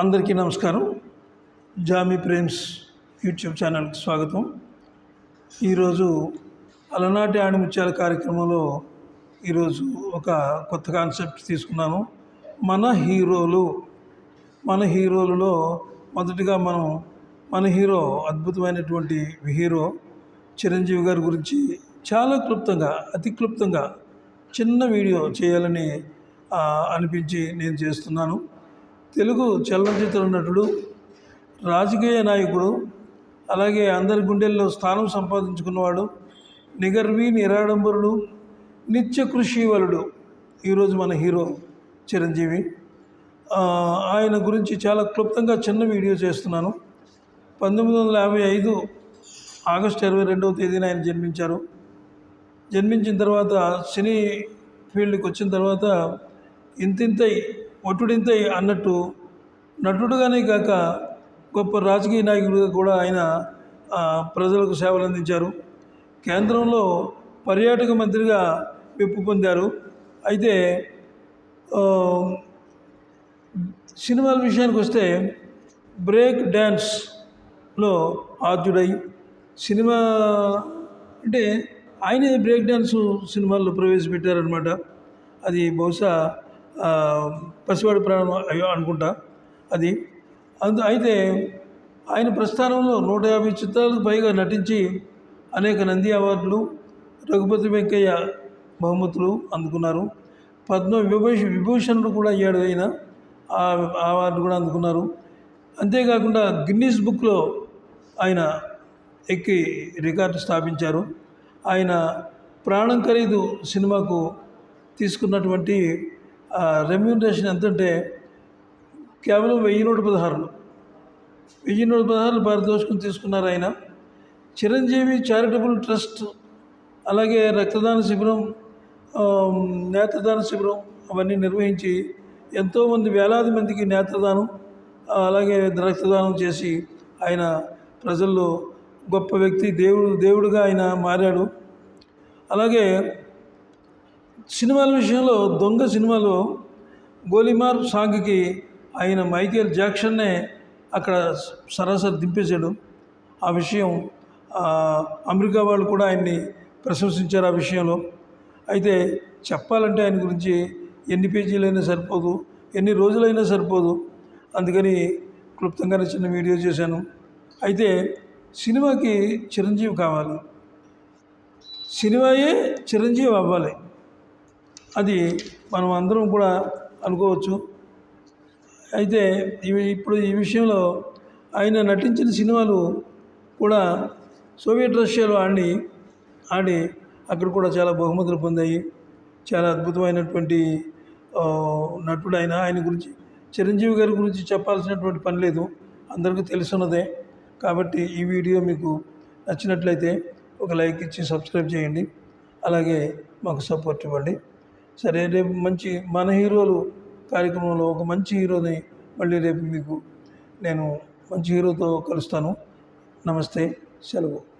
అందరికీ నమస్కారం. Jamie Prem's YouTube ఛానల్కి స్వాగతం. ఈరోజు అలనాటి ఆణిముత్యాల కార్యక్రమంలో ఈరోజు ఒక కొత్త కాన్సెప్ట్ తీసుకున్నాను. మన హీరోలు మన హీరోలలో మొదటిగా మనం మన హీరో అద్భుతమైనటువంటి హీరో చిరంజీవి గారి గురించి చాలా క్లుప్తంగా అతి క్లుప్తంగా చిన్న వీడియో చేయాలని అనిపించి నేను చేస్తున్నాను. తెలుగు చలనచిత్ర నటుడు రాజకీయ నాయకుడు అలాగే అందరి గుండెల్లో స్థానం సంపాదించుకున్నవాడు నిగర్వి నిరాడంబరుడు నిత్య కృషివలుడు. ఈరోజు మన హీరో చిరంజీవి. ఆయన గురించి చాలా క్లుప్తంగా చిన్న వీడియో చేస్తున్నాను. పంతొమ్మిది వందల యాభై ఐదు ఆగస్టు ఇరవై రెండవ తేదీన ఆయన జన్మించారు. జన్మించిన తర్వాత సినీ ఫీల్డ్కి వచ్చిన తర్వాత ఇంతింతై ఒట్టుడింతై అన్నట్టు నటుడుగానే కాక గొప్ప రాజకీయ నాయకుడిగా కూడా ఆయన ప్రజలకు సేవలు అందించారు. కేంద్రంలో పర్యాటక మంత్రిగా మెప్పు పొందారు. అయితే సినిమాల విషయానికి వస్తే బ్రేక్ డ్యాన్స్లో ఆద్యుడై సినిమా అంటే ఆయనే బ్రేక్ డ్యాన్స్ సినిమాల్లో ప్రవేశపెట్టారనమాట అది బహుశా పసివాడి ప్రాణం అయ్యో అనుకుంటా. అది. అందు అయితే ఆయన ప్రస్థానంలో నూట యాభై చిత్రాలకు పైగా నటించి అనేక నంది అవార్డులు రఘుపతి వెంకయ్య బహుమతులు అందుకున్నారు. పద్మ విభూష విభూషణుడు కూడా అయ్యాడు ఆయన. ఆ అవార్డు కూడా అందుకున్నారు. అంతేకాకుండా గిన్నీస్ బుక్లో ఆయన ఎక్కి రికార్డు స్థాపించారు. ఆయన ప్రాణం ఖరీదు సినిమాకు తీసుకున్నటువంటి రెమ్యూనరేషన్ ఎంతంటే కేవలం వెయ్యి నూట పదహారులు. వెయ్యి నూట పదహారులు పారితోషికం తీసుకున్నారు ఆయన. చిరంజీవి చారిటబుల్ ట్రస్ట్ అలాగే రక్తదాన శిబిరం నేత్రదాన శిబిరం అవన్నీ నిర్వహించి ఎంతోమంది వేలాది మందికి నేత్రదానం అలాగే రక్తదానం చేసి ఆయన ప్రజల్లో గొప్ప వ్యక్తి దేవుడు దేవుడుగా ఆయన మారాడు. అలాగే సినిమాల విషయంలో దొంగ సినిమాలో గోలిమార్ సాంగ్కి ఆయన మైకేల్ జాక్షన్నే అక్కడ సరాసరి దింపేశాడు. ఆ విషయం అమెరికా వాళ్ళు కూడా ఆయన్ని ప్రశంసించారు ఆ విషయంలో. అయితే చెప్పాలంటే ఆయన గురించి ఎన్ని పేజీలైనా సరిపోదు ఎన్ని రోజులైనా సరిపోదు. అందుకని క్లుప్తంగానే చిన్న వీడియో చేశాను. అయితే సినిమాకి చిరంజీవి కావాలి. సినిమాయే చిరంజీవి అవ్వాలి. అది మనం అందరం కూడా అనుకోవచ్చు. అయితే ఇవి ఇప్పుడు ఈ విషయంలో ఆయన నటించిన సినిమాలు కూడా సోవియట్ రష్యాలో ఆడి ఆడి అక్కడ కూడా చాలా బహుమతులు పొందాయి. చాలా అద్భుతమైనటువంటి నటుడు ఆయన. ఆయన గురించి చిరంజీవి గారి గురించి చెప్పాల్సినటువంటి పని లేదు. అందరికీ తెలుసున్నదే. కాబట్టి ఈ వీడియో మీకు నచ్చినట్లయితే ఒక లైక్ ఇచ్చి సబ్స్క్రైబ్ చేయండి. అలాగే మాకు సపోర్ట్ ఇవ్వండి. సరే రేపు మంచి మన హీరోలు కార్యక్రమంలో ఒక మంచి హీరోని మళ్ళీ రేపు మీకు నేను మంచి హీరోతో కలుస్తాను. నమస్తే సెలవు.